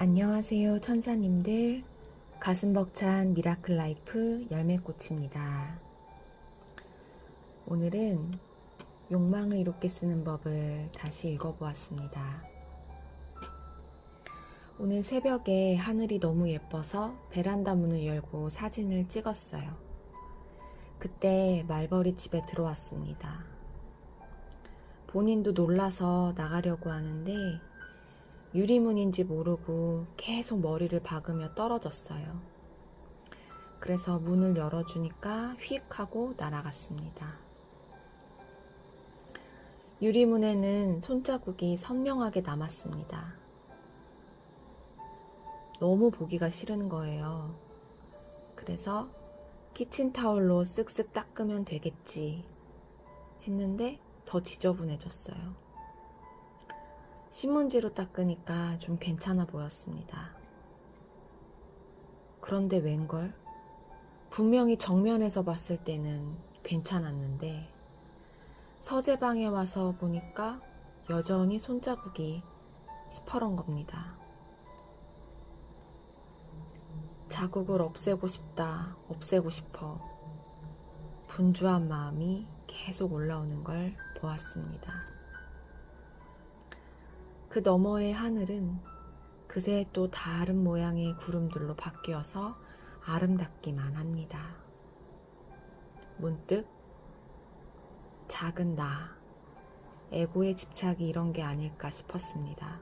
안녕하세요, 천사님들. 가슴 벅찬 미라클 라이프 열매꽃입니다. 오늘은 욕망을 이롭게 쓰는 법을 다시 읽어보았습니다. 오늘 새벽에 하늘이 너무 예뻐서 베란다 문을 열고 사진을 찍었어요. 그때 말벌이 집에 들어왔습니다. 본인도 놀라서 나가려고 하는데 유리문인지 모르고 계속 머리를 박으며 떨어졌어요. 그래서 문을 열어주니까 휙 하고 날아갔습니다. 유리문에는 손자국이 선명하게 남았습니다. 너무 보기가 싫은 거예요. 그래서 키친타올로 쓱쓱 닦으면 되겠지 했는데 더 지저분해졌어요. 신문지로 닦으니까 좀 괜찮아 보였습니다. 그런데 웬걸? 분명히 정면에서 봤을 때는 괜찮았는데 서재방에 와서 보니까 여전히 손자국이 시퍼런 겁니다. 자국을 없애고 싶다, 없애고 싶어. 분주한 마음이 계속 올라오는 걸 보았습니다. 그 너머의 하늘은 그새 또 다른 모양의 구름들로 바뀌어서 아름답기만 합니다. 문득 작은 나, 에고의 집착이 이런 게 아닐까 싶었습니다.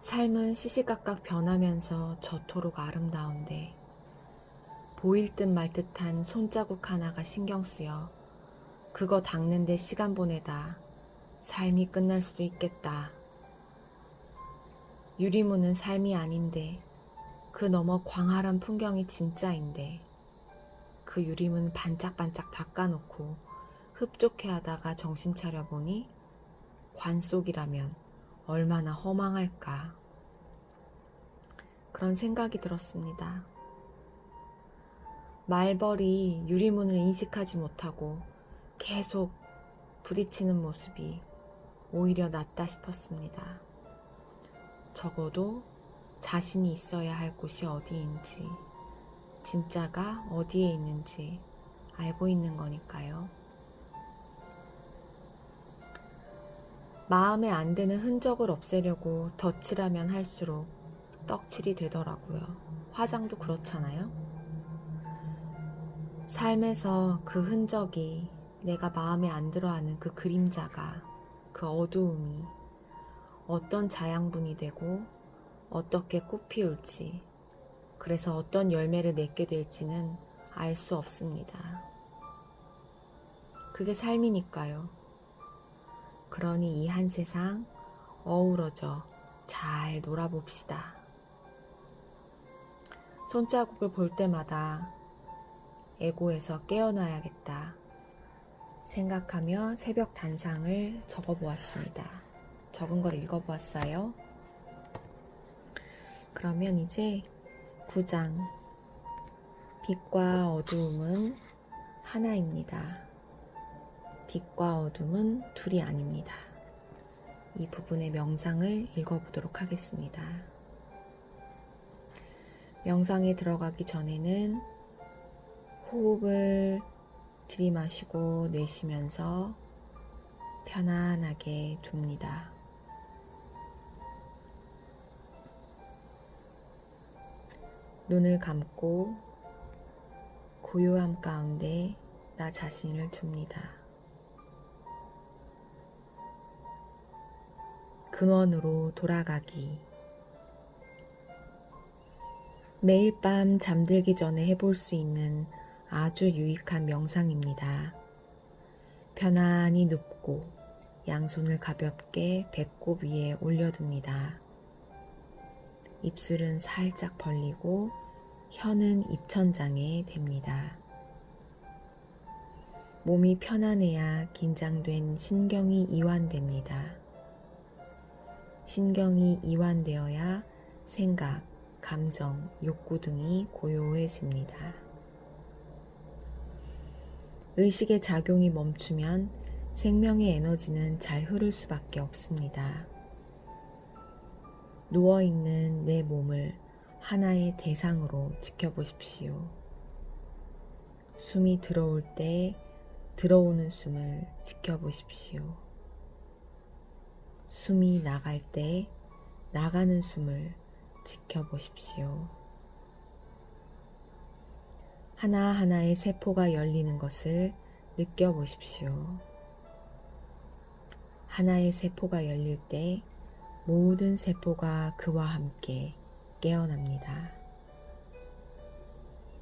삶은 시시각각 변하면서 저토록 아름다운데 보일 듯 말 듯한 손자국 하나가 신경 쓰여 그거 닦는데 시간 보내다 삶이 끝날 수도 있겠다. 유리문은 삶이 아닌데 그 너머 광활한 풍경이 진짜인데 그 유리문 반짝반짝 닦아놓고 흡족해 하다가 정신 차려보니 관 속이라면 얼마나 허망할까. 그런 생각이 들었습니다. 말벌이 유리문을 인식하지 못하고 계속 부딪히는 모습이 오히려 낫다 싶었습니다. 적어도 자신이 있어야 할 곳이 어디인지, 진짜가 어디에 있는지 알고 있는 거니까요. 마음에 안 드는 흔적을 없애려고 덧칠하면 할수록 떡칠이 되더라고요. 화장도 그렇잖아요. 삶에서 그 흔적이 내가 마음에 안 들어 하는 그 그림자가 그 어두움이 어떤 자양분이 되고 어떻게 꽃 피울지 그래서 어떤 열매를 맺게 될지는 알 수 없습니다. 그게 삶이니까요. 그러니 이 한 세상 어우러져 잘 놀아봅시다. 손자국을 볼 때마다 에고에서 깨어나야겠다. 생각하며 새벽 단상을 적어 보았습니다. 적은 걸 읽어 보았어요. 그러면 이제 9장 빛과 어두움은 하나입니다. 빛과 어둠은 둘이 아닙니다. 이 부분의 명상을 읽어보도록 하겠습니다. 명상에 들어가기 전에는 호흡을 들이마시고 내쉬면서 편안하게 둡니다. 눈을 감고 고요함 가운데 나 자신을 둡니다. 근원으로 돌아가기. 매일 밤 잠들기 전에 해볼 수 있는 아주 유익한 명상입니다. 편안히 눕고 양손을 가볍게 배꼽 위에 올려둡니다. 입술은 살짝 벌리고 혀는 입천장에 댑니다. 몸이 편안해야 긴장된 신경이 이완됩니다. 신경이 이완되어야 생각, 감정, 욕구 등이 고요해집니다. 의식의 작용이 멈추면 생명의 에너지는 잘 흐를 수밖에 없습니다. 누워있는 내 몸을 하나의 대상으로 지켜보십시오. 숨이 들어올 때 들어오는 숨을 지켜보십시오. 숨이 나갈 때 나가는 숨을 지켜보십시오. 하나하나의 세포가 열리는 것을 느껴보십시오. 하나의 세포가 열릴 때 모든 세포가 그와 함께 깨어납니다.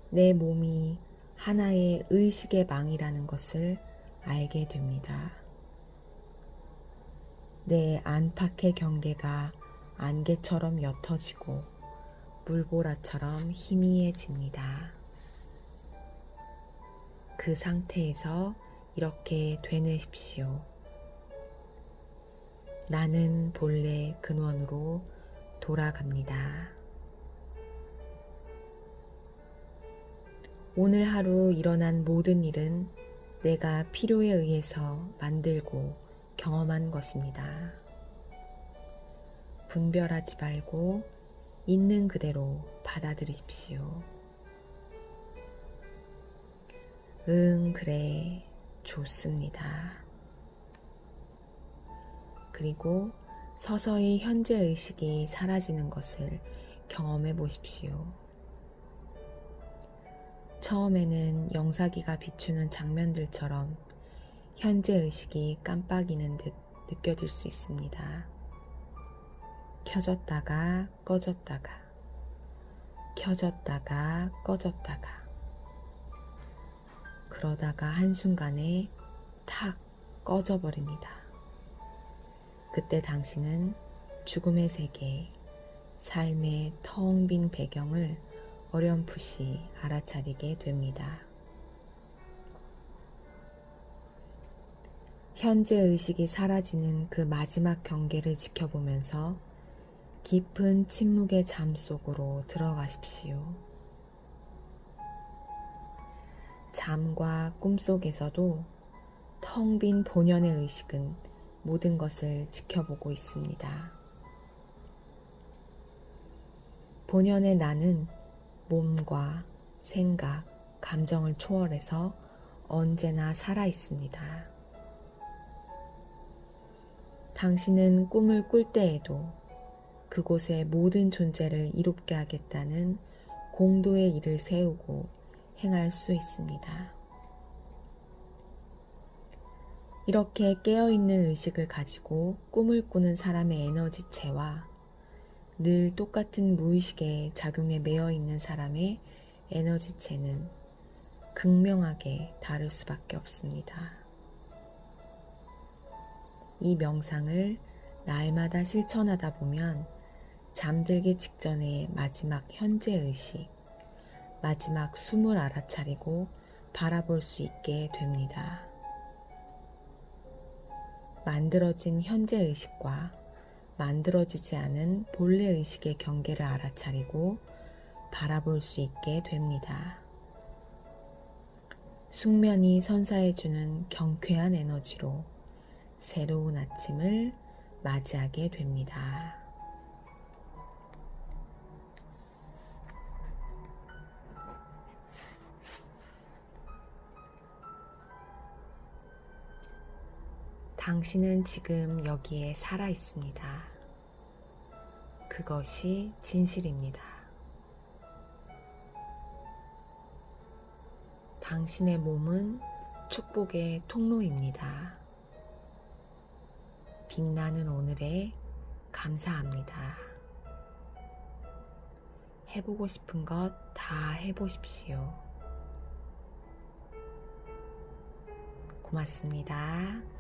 내 몸이 하나의 의식의 망이라는 것을 알게 됩니다. 내 안팎의 경계가 안개처럼 옅어지고 물보라처럼 희미해집니다. 그 상태에서 이렇게 되뇌십시오. 나는 본래 근원으로 돌아갑니다. 오늘 하루 일어난 모든 일은 내가 필요에 의해서 만들고 경험한 것입니다. 분별하지 말고 있는 그대로 받아들이십시오. 응, 그래. 좋습니다. 그리고 서서히 현재 의식이 사라지는 것을 경험해 보십시오. 처음에는 영사기가 비추는 장면들처럼 현재 의식이 깜빡이는 듯 느껴질 수 있습니다. 켜졌다가 꺼졌다가, 켜졌다가 꺼졌다가, 그러다가 한순간에 탁 꺼져버립니다. 그때 당신은 죽음의 세계, 삶의 텅 빈 배경을 어렴풋이 알아차리게 됩니다. 현재 의식이 사라지는 그 마지막 경계를 지켜보면서 깊은 침묵의 잠 속으로 들어가십시오. 잠과 꿈 속에서도 텅 빈 본연의 의식은 모든 것을 지켜보고 있습니다. 본연의 나는 몸과 생각, 감정을 초월해서 언제나 살아 있습니다. 당신은 꿈을 꿀 때에도 그곳에 모든 존재를 이롭게 하겠다는 공도의 일을 세우고 행할 수 있습니다. 이렇게 깨어있는 의식을 가지고 꿈을 꾸는 사람의 에너지체와 늘 똑같은 무의식에 작용에 매여 있는 사람의 에너지체는 극명하게 다를 수밖에 없습니다. 이 명상을 날마다 실천하다 보면 잠들기 직전의 마지막 현재 의식, 마지막 숨을 알아차리고 바라볼 수 있게 됩니다. 만들어진 현재 의식과 만들어지지 않은 본래 의식의 경계를 알아차리고 바라볼 수 있게 됩니다. 숙면이 선사해주는 경쾌한 에너지로 새로운 아침을 맞이하게 됩니다. 당신은 지금 여기에 살아 있습니다. 그것이 진실입니다. 당신의 몸은 축복의 통로입니다. 빛나는 오늘에 감사합니다. 해보고 싶은 것 다 해보십시오. 고맙습니다.